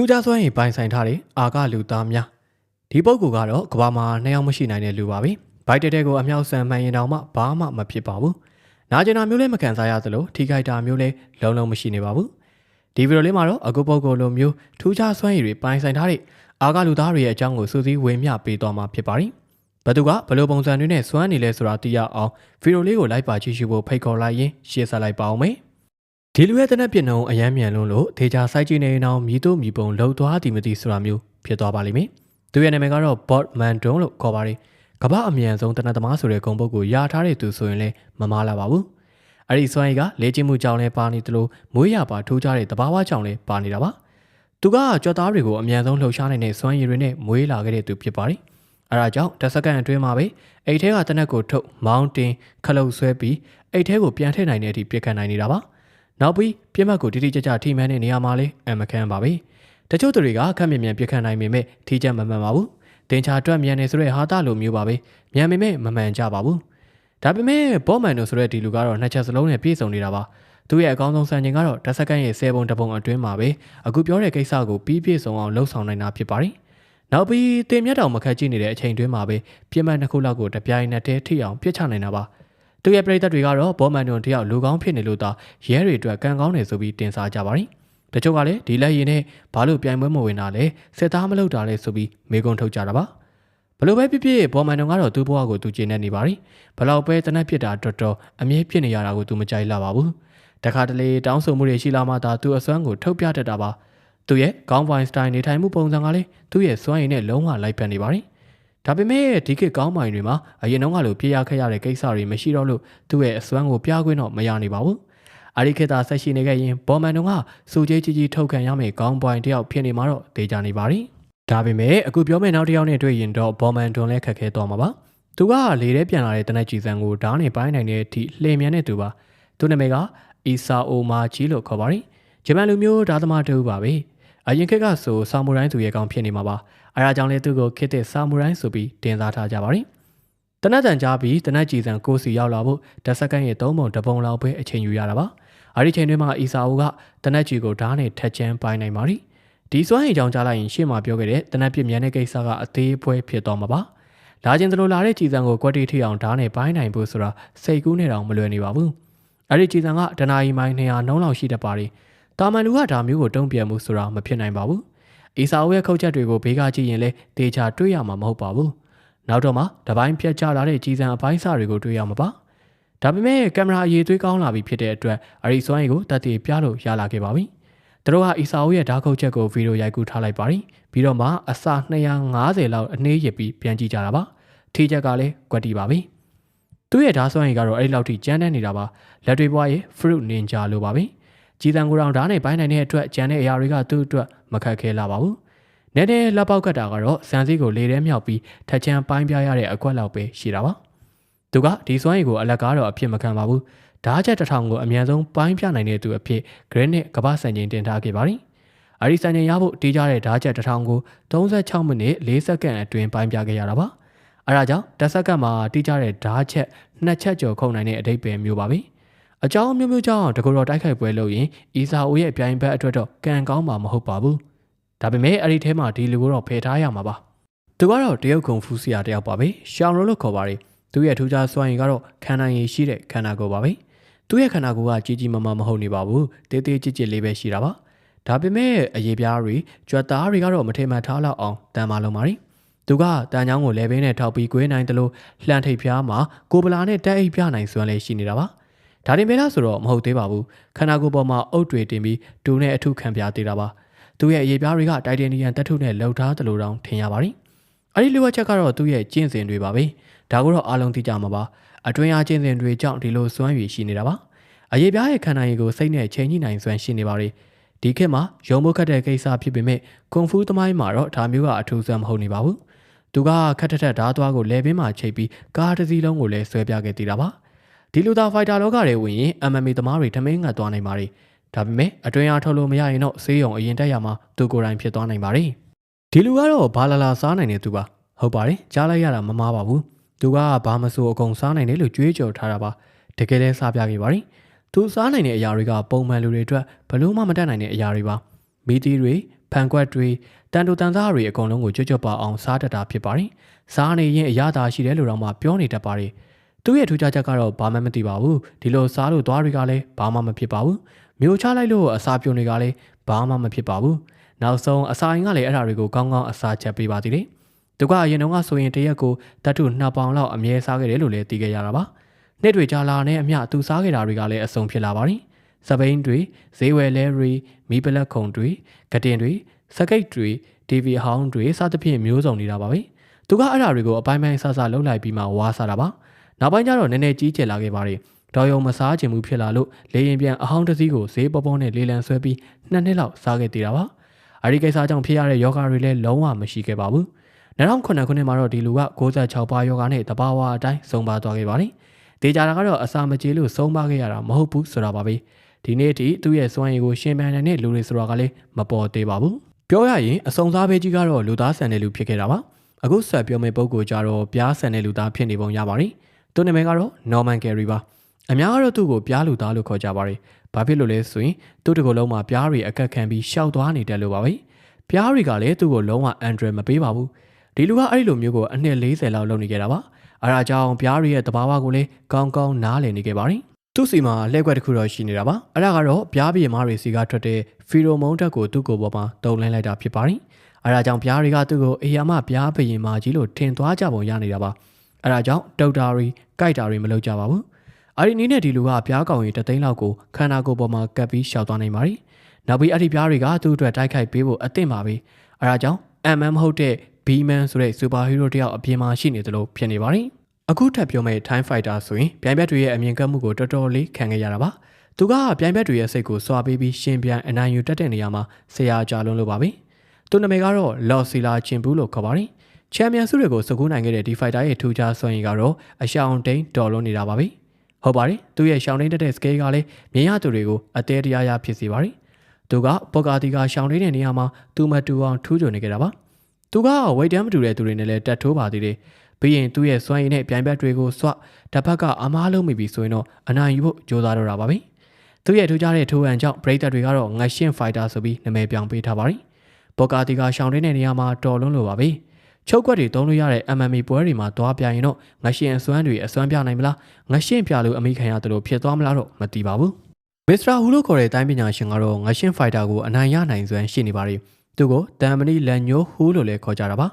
ထူးခြားစွမ်းရည်ပိုင်ဆိုင်ထားတဲ့အာကလူသားများဒီပုဂ္ဂိုလ်ကတော့ကဘာမှာနှစ်ယောက်မရှိနိုင်တဲ့လူပါပဲဘိုက်တဲတဲကိုအမြောက်ဆန်မှန်ရင်တောင်မှဘာမှမဖြစ်ပါဘူးနာကျင်တာမျိုးလည်းမခံစားရသလိုထိခိုက်တာမျိုးလည်းလုံးလုံးမရှိနေပါဘူးဒီဗီဒီယိုလေးမှာတော့အခုပုဂ္ဂိုလ်လိုမျိုးထူးခြားစွမ်းရည်တွေပိုင်ဆိုင်ထားတဲ့အာကလူသားတွေရဲ့အကြောင်းကိုစူးစီးဝေမျှပေးသွားမှာဖြစ်ပါတယ်ဘသူကဘယ်လိုပုံစံတွေနဲ့စွမ်းနေလဲဆိုတာသိရအောင်ဗီဒီယိုလေးကိုလိုက်ပါကြည့်ရှုဖို့ဖိတ်ခေါ်လိုက်ရင်ရှင်းဆက်လိုက်ပါအောင်မယ် ဒီလူရဲ့တနက်ပြနှုံအယမ်းမြန်လုံးလို့ဒေချာစိုက်ကြည့်နေအောင်မြည်တို့မြည်ပုံလှုပ်သွားသည်မသိဆိုတာမျိုးဖြစ်သွားပါလိမ့်မယ်။သူရဲ့နာမည်ကတော့ Bot Mandon လို့ခေါ်ပါတယ်။ကမ္ဘာအမြန်ဆုံးတနက်သမားဆိုတဲ့ဂုဏ်ပုတ်ကိုယာထားတဲ့သူဆိုရင်လည်းမမားလာပါဘူး။အဲ့ဒီစွမ်းရည်ကလေ့ကျင့်မှုကြောင့်လည်းပါနေသလိုမွေးရပါထိုးကြတဲ့တဘာဝကြောင့်လည်းပါနေတာပါ။သူကကြွက်သားတွေကိုအမြန်ဆုံးလှုပ်ရှားနိုင်တဲ့စွမ်းရည်တွေနဲ့မွေးလာခဲ့တဲ့သူဖြစ်ပါတယ်။အဲဒါကြောင့်တစ်စက္ကန့်အတွင်းမှာပဲအိတ်ထဲကတနက်ကိုထုတ်မောင်းတင်ခလုတ်ဆွဲပြီးအိတ်ထဲကိုပြန်ထည့်နိုင်တဲ့အထိပြစ်ခတ်နိုင်နေတာပါ။ နောက်ပြီးပြစ်မှတ်ကိုတိတိကျကျထိမှန်းတဲ့နေရာမှာလည်းအမခံပါပဲတချို့သူတွေကခက်မြင်မြန်ပြစ်ခတ်နိုင်ပေမဲ့ထိချက်မမှန်ပါဘူးတင်ချာတွက်မြန်နေဆိုတဲ့ဟာတာလိုမျိုးပါပဲမြန်ပေမဲ့မမှန်ကြပါဘူးဒါပေမဲ့ဘောမန်တို့ဆိုတဲ့ဒီလူကတော့နှစ်ချက်စလုံးနဲ့ပြည့်စုံနေတာပါသူရဲ့အကောင်းဆုံးစံချိန်ကတော့တစ်စက္ကန့်ရဲ့10ပုံတပုံအတွင်းမှာပဲအခုပြောတဲ့ကိစ္စကိုပြီးပြည့်စုံအောင်လှုပ်ဆောင်နိုင်တာဖြစ်ပါတယ်နောက်ပြီးတင်မြတ်တော်မခက်ကြည့်နေတဲ့အချိန်တွင်းမှာပဲပြစ်မှတ်နှစ်ခုလောက်ကိုတပြိုင်နက်တည်းထိအောင်ပြစ်ချနိုင်တာပါ သူရဲ့ပြည်သက်တွေကတော့ဘောမန်တွန်တယောက်လူကောင်းဖြစ်နေလို့သာရဲတွေအတွက်ကံကောင်းတယ်ဆိုပြီးတင်စားကြပါရင်တချို့ကလည်းဒီလက်ရည်နဲ့ဘာလို့ပြိုင်ပွဲမဝင်တာလဲစစ်သားမလုပ်တာလဲဆိုပြီးမေကွန်းထုတ်ကြတာပါဘလို့ပဲဖြစ်ဖြစ်ဘောမန်တွန်ကတော့သူ့ဘဝကိုသူကျင်းနေနေပါရီဘလောက်ပဲတနက်ဖြစ်တာတော်တော်အမြဲဖြစ်နေရတာကိုသူမကြိုက်လာပါဘူးတခါတလေတောင်းဆိုမှုတွေရှိလာမှသာသူအစွမ်းကိုထုတ်ပြတတ်တာပါသူရဲ့ကောင်းပိုင်စတိုင်နေထိုင်မှုပုံစံကလည်းသူ့ရဲ့စွမ်းရည်နဲ့လုံးဝလိုက်ဖက်နေပါရီ ဒါပေမဲ့ဒီခေတ်ကောင်းမိုင်တွေမှာအရင်တုန်းကလိုပြေးရခက်ရတဲ့ကိစ္စတွေမရှိတော့လို့သူ့ရဲ့အစွမ်းကိုပြခွင့်တော့မရနိုင်ပါဘူး။အဲဒီခေတ်သာဆက်ရှိနေခဲ့ရင်ဘော်မန်တုန်းကစူကြီးကြီးကြီးထုတ်ခံရမယ့်ကောင်းပွိုင်တယောက်ဖြစ်နေမှာတော့ဒေကြနေပါပြီ။ဒါပေမဲ့အခုပြောမယ့်နောက်တစ်ယောက်နဲ့တွေ့ရင်တော့ဘော်မန်တွန်လည်းခက်ခဲသွားမှာပါ။သူကလေထဲပြန်လာတဲ့တနက်ကြီးစံကိုဓာတ်နဲ့ပိုင်းနိုင်တဲ့အထိလှည့်မြန်တဲ့သူပါ။သူ့နာမည်ကအီဆာအိုမာဂျီလို့ခေါ်ပါတယ်။ဂျပန်လူမျိုးဓာတ်သမားတူပါပဲ။ အရင်ခေတ်ကဆိုဆာမူရိုင်းသူရဲ့ကောင်ဖြစ်နေမှာပါ။အဲဒါကြောင့်လေသူ့ကိုခစ်တဲ့ဆာမူရိုင်းဆိုပြီးတင်စားထားကြပါရီတနက်တန်ကြားပြီးတနက်ကြည်စံကိုစီရောက်လာဖို့တစ်စက္ကန့်ရဲ့သုံးပုံတစ်ပုံလောက်ပဲအချိန်ယူရတာပါအဲဒီချိန်တွင်းမှာအီဆာအိုကတနက်ကြီးကိုဓာတ်နဲ့ထက်ချမ်းပိုင်းနိုင်ပါရီဒီစွမ်းရည်ကြောင့်ကြားလိုက်ရင်ရှေ့မှာပြောခဲ့တဲ့တနက်ပြမြန်တဲ့ကိစ္စကအသေးအဖွဲဖြစ်သွားမှာပါလာခြင်းသလိုလာတဲ့ကြည်စံကိုကွက်တီထိအောင်ဓာတ်နဲ့ပိုင်းနိုင်ဖို့ဆိုတာစိတ်ကူးနဲ့တောင်မလွယ်နေပါဘူးအဲဒီကြည်စံကဒနာယီမိုင်း200နှုံးလောက်ရှိတတ်ပါရီ တာမန်လူကဒါမျိုးကိုတုံ့ပြန်မှုဆိုတာမဖြစ်နိုင်ပါဘူးအီဆာအိုရဲ့ခုတ်ချက်တွေကိုဘေးကကြည့်ရင်လည်းတေချာတွေ့ရမှာမဟုတ်ပါဘူး။နောက်တော့မှတပိုင်းဖြတ်ချလာတဲ့ကြီးစံအပိုင်းစာတွေကိုတွေ့ရမှာပါ။ဒါပေမဲ့ကင်မရာအရေးသွေးကောင်းလာပြီဖြစ်တဲ့အတွက်အရီစွမ်းရည်ကိုတက်တည်ပြလို့ရလာခဲ့ပါပြီ။သူတို့ဟာအီဆာအိုရဲ့ဓာတ်ခုတ်ချက်ကိုဗီဒီယိုရိုက်ကူးထားလိုက်ပါပြီ။ပြီးတော့မှအစ250လောက်အနည်းရပြီးပြန်ကြည့်ကြတာပါ။ထိချက်ကလည်းကွက်တီပါပြီ။သူ့ရဲ့ဓာတ်စွမ်းရည်ကတော့အဲ့ဒီလောက်ထိကျန်းတဲ့နေတာပါ။လက်တွေပွားရဲ့ fruit ninja လိုပါပြီ။ ကြီးတန်ကိုတောင်ဓာတ်နဲ့ပိုင်းနိုင်တဲ့အတွက်ကြံတဲ့အရာတွေကသူ့အတွက်မခက်ခဲလာပါဘူး။နဲတဲ့လက်ပေါက်ကတ်တာကတော့စံစည်းကိုလေထဲမြောက်ပြီးထက်ချမ်းပိုင်းပြရတဲ့အကွက်လောက်ပဲရှိတာပါ။သူကဒီစွမ်းရည်ကိုအလက်ကားတော့အဖြစ်မခံပါဘူး။ဓာတ်ချက်တစ်ထောင်ကိုအမြန်ဆုံးပိုင်းပြနိုင်တဲ့သူအဖြစ်ဂရင်းနဲ့ကမ္ဘာစံချိန်တင်ထားခဲ့ပါသည်။အရီစံချိန်ရဖို့တီးကြတဲ့ဓာတ်ချက်တစ်ထောင်ကို36မိနစ်4စက္ကန့်အတွင်းပိုင်းပြခဲ့ရတာပါ။အဲဒါကြောင့်10စက္ကန့်မှာတီးကြတဲ့ဓာတ်ချက်နှစ်ချက်ကျော်ခုံနိုင်တဲ့အဓိပ္ပာယ်မျိုးပါပဲ။ အကြောင်းမျိုးမျိုးကြောင့်တကူတော်တိုက်ခိုက်ပွဲလုပ်ရင်အီဇာအိုရဲ့ပြိုင်ဘက်အတွက်တော့ကံကောင်းမှာမဟုတ်ပါဘူးဒါပေမဲ့အဲ့ဒီထဲမှာဒီလူကိုတော့ဖယ်ထားရမှာပါသူကတော့တရုတ်ကုံဖူးဆရာတယောက်ပါပဲရှောင်းရိုလို့ခေါ်ပါတယ်သူရဲ့ထူးခြားစွမ်းရည်ကတော့ခန္ဓာရည်ရှိတဲ့ခန္ဓာကိုယ်ပါပဲသူ့ရဲ့ခန္ဓာကိုယ်ကကြီးကြီးမားမားမဟုတ်နေပါဘူးတေးသေးကြစ်ကြစ်လေးပဲရှိတာပါဒါပေမဲ့အရေးပြားတွေကြွက်သားတွေကတော့မထေမှန်ထားလောက်အောင်တန်မာလုံးပါရီသူကတန်ချောင်းကိုလဲဘင်းနဲ့ထောက်ပြီးကွေးနိုင်တယ်လို့လှန်ထိပ်ဖျားမှာကိုပလာနဲ့တက်အိပ်ပြနိုင်စွမ်းလည်းရှိနေတာပါ ဒါတင်ပဲလားဆိုတော့မဟုတ်သေးပါဘူးခန္ဓာကိုယ်ပေါ်မှာအုတ်တွေတင်ပြီးတူနဲ့အထုခံပြသေးတာပါသူရဲ့အရေးပြားတွေကတိုက်တင်နီယန်တက်ထုနဲ့လှုပ်ထားသလိုတောင်ထင်ရပါတယ်အဲ့ဒီလိုအချက်ကတော့သူ့ရဲ့ကျင့်စဉ်တွေပါပဲဒါကိုတော့အားလုံးသိကြမှာပါအတွင်းအားကျင့်စဉ်တွေကြောင့်ဒီလိုစွမ်းရည်ရှိနေတာပါအရေးပြားရဲ့ခန္ဓာရည်ကိုစိတ်နဲ့ချိန်ညှိနိုင်စွမ်းရှိနေပါတယ်ဒီခေတ်မှာရုံမိုးခတ်တဲ့ကိစ္စဖြစ်ပေမဲ့ကွန်ဖူးသမိုင်းမှာတော့ဒါမျိုးကအထူးဆန်းမဟုတ်နေပါဘူးသူကခက်ထက်ထက်ဓာတ်သွားကိုလဲပင်မှာချိန်ပြီးကားတစ်စီးလုံးကိုလည်းဆွဲပြခဲ့သေးတာပါ ဒီလူသားဖိုက်တာလောကတွေဝင်ရင် MMA သမားတွေထမင်းငတ်သွားနိုင်ပါတယ်ဒါပေမဲ့အတွင်းအားထုတ်လို့မရရင်တော့ဆေးရုံအရင်တက်ရမှာသူကိုယ်တိုင်ဖြစ်သွားနိုင်ပါတယ်ဒီလူကတော့ဘာလာလာစားနိုင်တဲ့သူပါဟုတ်ပါတယ်ကြားလိုက်ရတာမမားပါဘူးသူကဘာမဆိုအကုန်စားနိုင်တယ်လို့ကြွေးကြော်ထားတာပါတကယ်လဲစားပြခဲ့ပါတယ်သူစားနိုင်တဲ့အရာတွေကပုံမှန်လူတွေအတွက်ဘလို့မှမတတ်နိုင်တဲ့အရာတွေပါမီတီတွေဖန်ကွက်တွေတန်တူတန်သားတွေအကုန်လုံးကိုကြွကြွပါအောင်စားတတ်တာဖြစ်ပါတယ်စားနေရင်အရသာရှိတယ်လို့တော့မှပြောနေတတ်ပါတယ် သူ့ရဲ့ထူးခြားချက်ကတော့ဘာမှမသိပါဘူးဒီလိုစားလို့သွားတွေကလည်းဘာမှမဖြစ်ပါဘူးမျိုးချလိုက်လို့အစာပြုံတွေကလည်းဘာမှမဖြစ်ပါဘူးနောက်ဆုံးအစာရင်ကလည်းအဲ့ဒါတွေကိုကောင်းကောင်းအစာချက်ပေးပါသေးတယ်သူကအရင်တုန်းကဆိုရင်တရက်ကိုတတ်ထုနှစ်ပေါင်လောက်အမြဲစားခဲ့တယ်လို့လည်းသိခဲ့ရတာပါနှစ်တွေကြာလာနဲ့အမျှသူစားခဲ့တာတွေကလည်းအဆုံးဖြစ်လာပါတယ်စပိန်တွေဈေးဝယ်လဲတွေမီးပလက်ခုံတွေကတင်တွေစကိတ်တွေ TV ဟောင်းတွေစသဖြင့်မျိုးစုံနေတာပါပဲသူကအဲ့ဒါတွေကိုအပိုင်းပိုင်းဆဆလှုပ်လိုက်ပြီးမှဝါစားတာပါ နောက်ပိုင်းကျတော့နည်းနည်းကြီးကျယ်လာခဲ့ပါတယ်ဒေါ်ယုံမစားခြင်းမှုဖြစ်လာလို့လေရင်ပြန်အဟောင်းတစ်စီးကိုဈေးပေါပေါနဲ့လေလံဆွဲပြီးနှစ်နှစ်လောက်စားခဲ့သေးတာပါအဒီကိစ္စကြောင့်ဖြစ်ရတဲ့ယောဂတွေလည်းလုံးဝမရှိခဲ့ပါဘူး2009ခုနှစ်မှာတော့ဒီလူက66ပါယောဂနဲ့တဘာဝအတိုင်းဆုံးပါသွားခဲ့ပါတယ်ဒေကြတာကတော့အစာမကြေလို့ဆုံးပါခဲ့ရတာမဟုတ်ဘူးဆိုတာပါပဲဒီနေ့ထိသူ့ရဲ့စွမ်းရည်ကိုရှင်ပန်တဲ့လူတွေဆိုတာကလည်းမပေါ်သေးပါဘူးပြောရရင်အစုံစားဘေးကြီးကတော့လူသားဆန်တဲ့လူဖြစ်ခဲ့တာပါအခုဆက်ပြောမယ့်ပုံကိုကြတော့ပြားဆန်တဲ့လူသားဖြစ်နေပုံရပါတယ် သူနာမည်ကတော့ Norman Gary ပါအများကတော့သူ့ကိုပြားလူသားလို့ခေါ်ကြပါတယ်ဘာဖြစ်လို့လဲဆိုရင်သူ့တကူလုံးမှာပြားတွေအကက်ခံပြီးရှောက်သွားနေတယ်လို့ပါပဲပြားတွေကလည်းသူ့ကိုလုံးဝအန်ဒရယ်မပေးပါဘူးဒီလူကအဲ့ဒီလိုမျိုးကိုအနှစ်40လောက်လုပ်နေကြတာပါအဲဒါကြောင့်ပြားတွေရဲ့တဘာဝကိုလည်းကောင်းကောင်းနားလည်နေခဲ့ပါတယ်သူ့စီမှာလက်ကွက်တစ်ခုတော့ရှိနေတာပါအဲ့ဒါကတော့ပြားပြေမားတွေစီကထွက်တဲ့ဖီရိုမုန်ဓာတ်ကိုသူ့ကိုယ်ပေါ်မှာတုံလင်းလိုက်တာဖြစ်ပါတယ်အဲဒါကြောင့်ပြားတွေကသူ့ကိုအေယာမပြားပရင်မာကြီးလို့ထင်သွားကြပုံရနေတာပါ အဲဒါကြောင့်ဒေါက်တာတွေကြိုက်တာတွေမလုပ်ကြပါဘူးအဲ့ဒီနည်းနဲ့ဒီလူကပြားကောင်ရင်တသိန်းလောက်ကိုခန္ဓာကိုယ်ပေါ်မှာကပ်ပြီးရှောက်သွားနိုင်ပါတယ်နောက်ပြီးအဲ့ဒီပြားတွေကသူ့အတွက်တိုက်ခိုက်ပေးဖို့အသင့်ပါပဲအဲဒါကြောင့် MM ဟုတ်တဲ့ B-man ဆိုတဲ့ super hero တယောက်အပြင်မှာရှိနေသလိုဖြစ်နေပါတယ်အခုထပ်ပြောမယ့် Time Fighter ဆိုရင်ပြိုင်ဘက်တွေရဲ့အမြင်ကပ်မှုကိုတော်တော်လေးခံခဲ့ရတာပါသူကပြိုင်ဘက်တွေရဲ့စိတ်ကိုစွာပေးပြီးရှင်ပြန်အနိုင်ယူတတ်တဲ့နေရာမှာဆရာကြလုံးလို့ပါပဲသူနာမည်ကတော့ Lord Sila Chinbu လို့ခေါ်ပါတယ် ချန်ပီယံဆုတွေကိုစကူးနိုင်ခဲ့တဲ့ဒီဖိုက်တာရဲ့ထူးခြားစွမ်းရည်ကတော့အရှောင်တိန်တော်လုံးနေတာပါပဲဟုတ်ပါတယ်သူရဲ့ရှောင်တိန်တက်တဲ့ scale ကလည်းမြင်ရသူတွေကိုအသေးတရားရဖြစ်စေပါတယ်သူကပေါ်ကာတီကရှောင်တိန်တဲ့နေရာမှာသူမတူအောင်ထူးချွန်နေကြတာပါသူကဝိတ်တမ်းမတူတဲ့သူတွေနဲ့လည်းတက်ထိုးပါသေးတယ်ပြီးရင်သူ့ရဲ့စွမ်းရည်နဲ့ပြိုင်ဘက်တွေကိုစွတစ်ဖက်ကအမားလုံးမိပြီဆိုရင်တော့အနိုင်ယူဖို့ကြိုးစားတော့တာပါပဲသူ့ရဲ့ထူးခြားတဲ့ထိုးဟန်ကြောင့်ပရိသတ်တွေကတော့ငရှင်းဖိုက်တာဆိုပြီးနာမည်ပြောင်းပေးထားပါတယ်ဘောကာတီကရှောင်းတင်းတဲ့နေရာမှာတော်လုံးလို့ပါပဲ ချုပ်ကွက်တွေသုံးလို့ရတဲ့ MMA ပွဲတွေမှာသွားပြရင်တော့ငရှင်းအစွမ်းတွေအစွမ်းပြနိုင်မလားငရှင်းပြလို့အမိခံရတယ်လို့ဖြစ်သွားမလားတော့မသိပါဘူးမစ္စတာဟူလို့ခေါ်တဲ့တိုင်းပညာရှင်ကတော့ငရှင်းဖိုက်တာကိုအနိုင်ရနိုင်စွမ်းရှိနေပါတယ်သူကိုတမ်မနီလန်ညိုဟူလို့လည်းခေါ်ကြတာပါ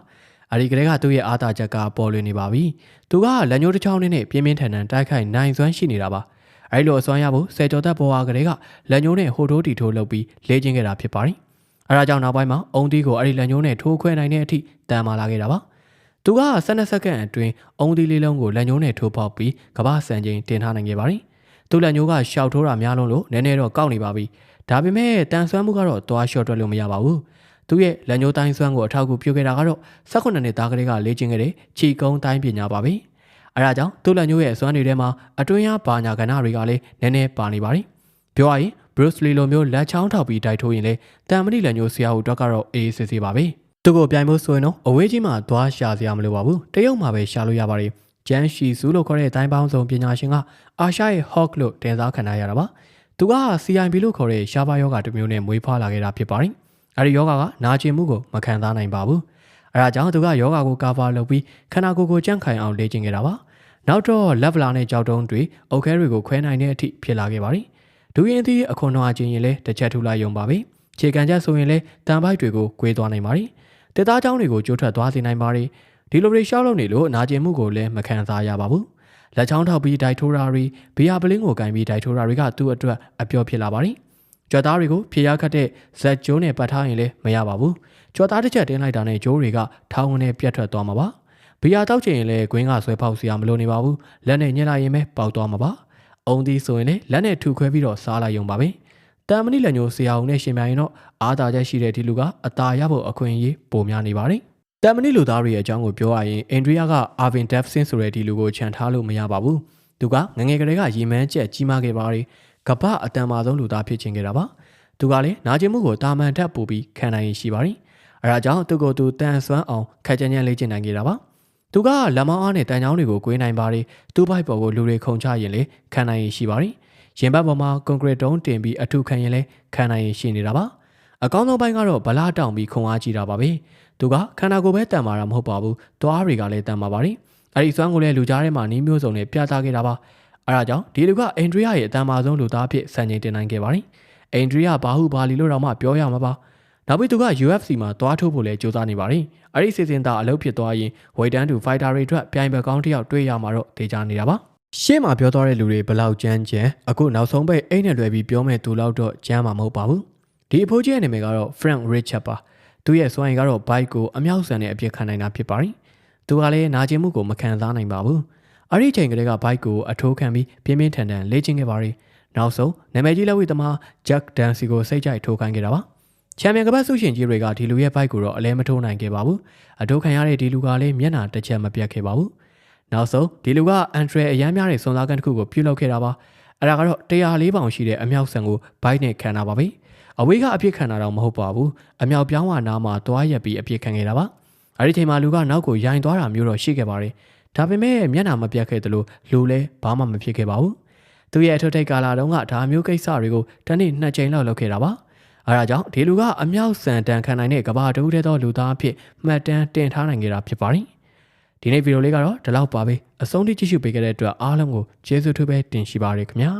အဒီကလေးကသူ့ရဲ့အားသာချက်ကပေါ်လွင်နေပါပြီ။သူကလက်ညှိုးတစ်ချောင်းနဲ့ပြင်းပြင်းထန်ထန်တိုက်ခိုက်နိုင်စွမ်းရှိနေတာပါ။အဲဒီလိုအစွမ်းရဖို့ဆယ်ကျော်သက်ပေါ်ဟာကလေးကလက်ညှိုးနဲ့ဟိုတိုးတီထိုးလုပ်ပြီးလေ့ကျင့်ခဲ့တာဖြစ်ပါတယ်။ အဲဒါကြောင့်နောက်ပိုင်းမှာအုံတီးကိုအဲဒီလက်ညှိုးနဲ့ထိုးခွဲနိုင်တဲ့အထိတန်မာလာခဲ့တာပါ။သူက12စက္ကန့်အတွင်းအုံတီးလေးလုံးကိုလက်ညှိုးနဲ့ထိုးပေါက်ပြီးကမ္ဘာစံချိန်တင်ထားနိုင်ခဲ့ပါတယ်။သူ့လက်ညှိုးကရှောက်ထိုးတာများလုံးလို့နည်းနည်းတော့ကောက်နေပါပြီ။ဒါပေမဲ့တန်ဆွမ်းမှုကတော့သွားလျှော့တွက်လို့မရပါဘူး။သူရဲ့လက်ညှိုးတိုင်းစွမ်းကိုအထောက်အကူပြုခဲ့တာကတော့18နှစ်သားကလေးကလေ့ကျင့်ခဲ့တဲ့ခြေကုန်းတိုင်းပညာပါပဲ။အဲဒါကြောင့်သူ့လက်ညှိုးရဲ့စွမ်းတွေထဲမှာအတွင်းရပါညာကဏ္ဍတွေကလည်းနည်းနည်းပါနေပါတယ်။ပြောရရင် Bruce Lee လိုမျိုးလက်ချောင်းထောက်ပြီးတိုက်ထိုးရင်လည်းတန်မဏိလက်ညှိုးဆရာဟိုတော့ကတော့အေးစစ်စစ်ပါပဲ။သူ့ကိုပြိုင်ဖို့ဆိုရင်တော့အဝေးကြီးမှာသွားရှာစရာမလိုပါဘူး။တရုတ်မှာပဲရှာလို့ရပါတယ်။ဂျန်ရှီဇူးလို့ခေါ်တဲ့တိုင်းပေါင်းစုံပညာရှင်ကအာရှရဲ့ Hawk လို့တင်စားခံရတာပါ။သူက CIB လို့ခေါ်တဲ့ရှားပါယောဂတစ်မျိုးနဲ့မွေးဖွားလာခဲ့တာဖြစ်ပါတယ်။အဲဒီယောဂကနာကျင်မှုကိုမခံစားနိုင်ပါဘူးအဲဒါကြောင့်သူကယောဂကိုကာဗာလုပ်ပြီးခန္ဓာကိုယ်ကိုကြန့်ခိုင်အောင်လေ့ကျင့်ခဲ့တာပါနောက်တော့လက်ဗလာနဲ့ကြောက်တုံးတွေအုတ်ခဲတွေကိုခွဲနိုင်တဲ့အထိဖြစ်လာခဲ့ပါတယ် ဒူရင်သီးအခွန်တော်အချင်းရင်လည်းတစ်ချက်ထူလိုက်ရုံပါပဲခြေကန်ချက်ဆိုရင်လည်းတန်ပိုက်တွေကို꿰သွားနိုင်ပါတယ်တက်သားချောင်းတွေကိုကျိုးထွက်သွားစေနိုင်ပါတယ်ဒီလိုတွေရှောက်လုပ်နေလို့နာကျင်မှုကိုလည်းမခံစားရပါဘူးလက်ချောင်းထောက်ပြီးဒိုက်ထိုးရာတွေဘီယာပလင်းကိုကင်ပြီးဒိုက်ထိုးရာတွေကသူ့အတွက်အပျော်ဖြစ်လာပါတယ်ကြွက်သားတွေကိုဖြေရခတ်တဲ့ဇက်ကျိုးနဲ့ပတ်ထားရင်လည်းမရပါဘူးကြွက်သားတစ်ချက်တင်းလိုက်တာနဲ့ကျိုးတွေကထောင်းဝင်နဲ့ပြတ်ထွက်သွားမှာပါဘီယာတောက်ချင်ရင်လည်းဂွင်းကဆွဲပေါက်စရာမလိုနေပါဘူးလက်နဲ့ညှက်လိုက်ရင်ပဲပေါက်သွားမှာပါ အုံသီးဆိုရင်လည်းလက်နဲ့ထူခွဲပြီးတော့စားလိုက်ရုံပါပဲတန်မဏိလက်ညိုဆရာအောင်နဲ့ရှင်ပြိုင်တော့အားသာချက်ရှိတဲ့ဒီလူကအตาရဖို့အခွင့်အရေးပိုများနေပါတယ်တန်မဏိလူသားတွေရဲ့အကြောင်းကိုပြောရရင်အင်ဒရီယာကအာဗင်ဒက်ဖ်ဆင်ဆိုတဲ့ဒီလူကိုခြံထားလို့မရပါဘူးသူကငငယ်ကလေးကရေမန်းကျက်ကြီးမားခဲ့ပါတယ်ကပအတန်မာဆုံးလူသားဖြစ်ခြင်းခဲ့တာပါသူကလည်းနာကျင်မှုကိုတာမန်ထက်ပိုပြီးခံနိုင်ရရှိပါတယ်အဲဒါကြောင့်သူကိုယ်သူတန်ဆွမ်းအောင်ခက်ကြမ်းကြမ်းလေ့ကျင့်နိုင်ခဲ့တာပါ သူကလက်မောင်းအားနဲ့တန်ချောင်းတွေကို꿰နိုင်ပါတယ်သူ့ဘိုက်ပေါ်ကိုလူတွေခုန်ချရင်လေခံနိုင်ရရှိပါတယ်ရင်ဘတ်ပေါ်မှာကွန်ကရစ်တုံးတင်ပြီးအထုခံရင်လဲခံနိုင်ရရှိနေတာပါအကောင်းဆုံးပိုင်းကတော့ဗလာတောင်ပြီးခွန်အားကြီးတာပါပဲသူကခန္ဓာကိုယ်ပဲတန်မာတာမဟုတ်ပါဘူးသွားတွေကလည်းတန်မာပါတယ်အဲ့ဒီစွမ်းကိုလည်းလူကြားထဲမှာနီးမျိုးစုံနဲ့ပြသခဲ့တာပါအဲဒါကြောင့်ဒီလူကအင်ဒရီယာရဲ့အတန်မာဆုံးလူသားအဖြစ်စံချိန်တင်နိုင်ခဲ့ပါတယ်အင်ဒရီယာဘာဟုဘာလီလို့တော့မှပြောရမှာပါ နောက်ပြီးသူက UFC မှာသွားထိုးဖို့လဲကြိုးစားနေပါတယ်အဲ့ဒီစီစဉ်သားအလုပ်ဖြစ်သွားရင်ဝေတန်းတူဖိုက်တာတွေအတွက်ပြိုင်ဘက်ကောင်းတစ်ယောက်တွေ့ရမှာတော့ဒေကြနေတာပါရှေ့မှာပြောသွားတဲ့လူတွေဘလောက်ကြမ်းကြမ်းအခုနောက်ဆုံးပိတ်အိတ်နဲ့လွယ်ပြီးပြောမဲ့သူလောက်တော့ကြမ်းမှာမဟုတ်ပါဘူးဒီအဖိုးကြီးရဲ့နာမည်ကတော့ Frank Richard ပါသူရဲ့စွမ်းရည်ကတော့ bike ကိုအမြောက်ဆန်တဲ့အပြစ်ခံနိုင်တာဖြစ်ပါတယ်သူကလည်းနာကျင်မှုကိုမခံစားနိုင်ပါဘူးအဲ့ဒီချိန်ကလေးက bike ကိုအထိုးခံပြီးပြင်းပြင်းထန်ထန်လေ့ကျင့်ခဲ့ပါတယ်နောက်ဆုံးနာမည်ကြီးလက်ဝှေ့သမား Jack Dempsey ကိုစိတ်ကြိုက်ထိုးခိုင်းခဲ့တာပါ ချန်ပီယံကပတ်ဆုရှင်ကြီးတွေကဒီလူရဲ့ bike ကိုတော့အလဲမထိုးနိုင်ခဲ့ပါဘူးအထိုးခံရတဲ့ဒီလူကလည်းမျက်နှာတစ်ချက်မပြတ်ခဲ့ပါဘူးနောက်ဆုံးဒီလူကအန်ထရယ်အရမ်းများတဲ့စွန်စားကန်တစ်ခုကိုပြုတ်လောက်ခဲ့တာပါအဲ့ဒါကတော့104ပေါင်ရှိတဲ့အမြောက်ဆန်ကို bike နဲ့ခံတာပါပဲအဝေးကအပြစ်ခံတာတော့မဟုတ်ပါဘူးအမြောက်ပြောင်းဝနာမှာသွားရက်ပြီးအပြစ်ခံခဲ့တာပါအဲ့ဒီချိန်မှာလူကနောက်ကိုရိုင်သွားတာမျိုးတော့ရှိခဲ့ပါတယ်ဒါပေမဲ့မျက်နှာမပြတ်ခဲ့သလိုလူလည်းဘာမှမဖြစ်ခဲ့ပါဘူးသူရဲ့အထွတ်ထိပ်ကာလာတုန်းကဒါမျိုးကိစ္စတွေကိုတနေ့နှစ်ကြိမ်လောက်လုပ်ခဲ့တာပါ အဲဒါကြောင့်ဒီလူကအမြောက်ဆန်တန်ခံနိုင်တဲ့ကဘာတူးတဲ့သောလူသားအဖြစ်မှတ်တမ်းတင်ထားနိုင်ကြတာဖြစ်ပါတယ်ဒီနေ့ဗီဒီယိုလေးကတော့ဒီလောက်ပါပဲအဆုံးထိကြည့်ရှုပေးခဲ့တဲ့အတွက်အားလုံးကိုကျေးဇူးထူးပဲတင်ရှိပါရခင်ဗျာ